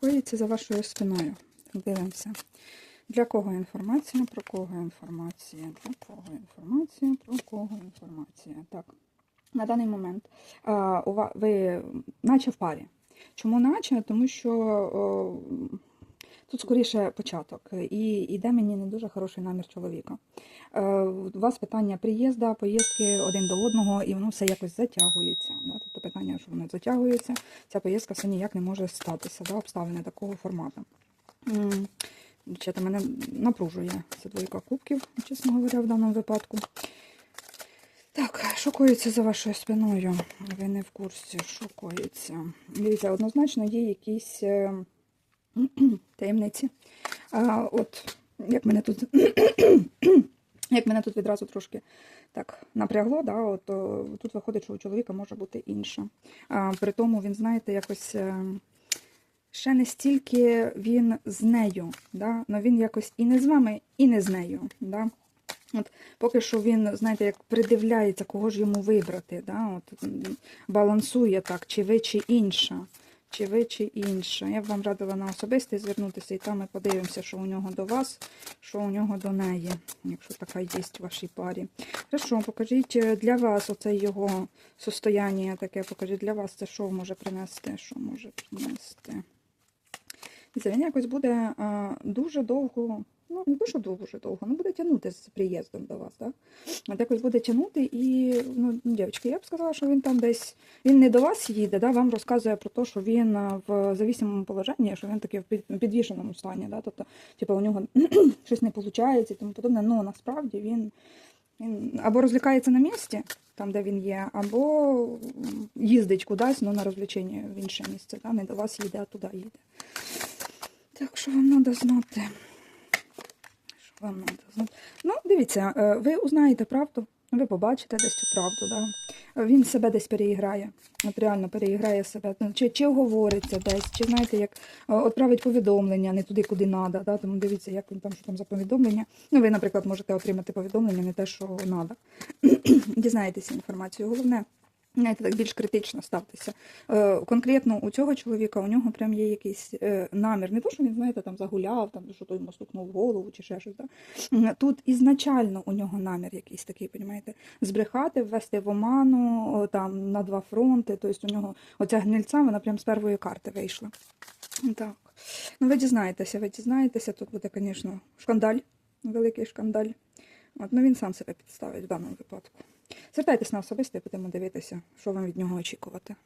коїться за вашою спиною? Дивимося. Для кого інформація? Про кого інформація? Для кого інформація? Про кого інформація? Так. На даний момент а, у ва- ви наче в парі. Чому наче? Тому що о, тут скоріше початок. І йде мені не дуже хороший намір чоловіка. Е, у вас питання приїзда, поїздки один до одного, і воно все якось затягується. Тобто питання, що воно затягується, ця поїздка все ніяк не може статися, да? обставини такого формату. Дівчата, мене напружує ця двойка кубків, чесно говоря, в даному випадку. Так, що коїться за вашою спиною? Ви не в курсі, що коїться. Дивіться, однозначно є якісь е, таємниці. А, от, як мене тут, як мене тут відразу трошки так напрягло, да, от, о, тут виходить, що у чоловіка може бути інше. А, при тому він, знаєте, якось. е, Ще не стільки він з нею, да? но він якось і не з вами, і не з нею. Да? От поки що він, знаєте, як придивляється, кого ж йому вибрати. Да? От, балансує так, чи ви, чи інша. Чи ви, чи інше. Я б вам радила на особистий звернутися, і там ми подивимося, що у нього до вас, що у нього до неї, якщо така є в вашій парі. Хорошо, покажіть е, для вас оце його состояння таке, покажіть для вас це що може принести, що може принести. Він якось буде дуже довго, ну не дуже дуже довго, ну буде тягнути з приїздом до вас, так? От якось буде тягнути і, ну, дівчатки, я б сказала, що він там десь, він не до вас їде, да, вам розказує про те, що він в зависимому положенні, що він таки в підвішеному стані, да, тобто, типу, у нього щось не виходить і тому подобне, ну насправді він, він або розлікається на місці, там, де він є, або їздить кудись, ну, на розвлечення в інше місце, да, не до вас їде, а туди їде. Так, що вам треба знати? Вам треба знати? Ну, дивіться, е, ви узнаєте правду, ви побачите десь цю правду, да? він себе десь переіграє. От реально переіграє себе. Ну, Чи, чи говориться десь, чи знаєте, як е, відправить повідомлення не туди, куди треба. Да? Тому дивіться, як він там, що там за повідомлення. Ну, ви, наприклад, можете отримати повідомлення, не те, що треба. Дізнаєтеся інформацію. Головне. Знаєте, так більш критично ставтеся. Е, конкретно у цього чоловіка у нього прям є якийсь е, намір. Не то, що він, знаєте, там загуляв, там що той йому стукнув голову чи ще щось. Да? Тут ізначально у нього намір якийсь такий, понімаєте, збрехати, ввести в оману там на два фронти. Тобто у нього оця гнильця, вона прям з першої карти вийшла. Так. Ну, ви дізнаєтеся, ви дізнаєтеся, тут буде, звісно, шкандаль, великий шкандаль. От, ну він сам себе підставить в даному випадку. Звертайтесь на особисте, будемо дивитися, що вам від нього очікувати.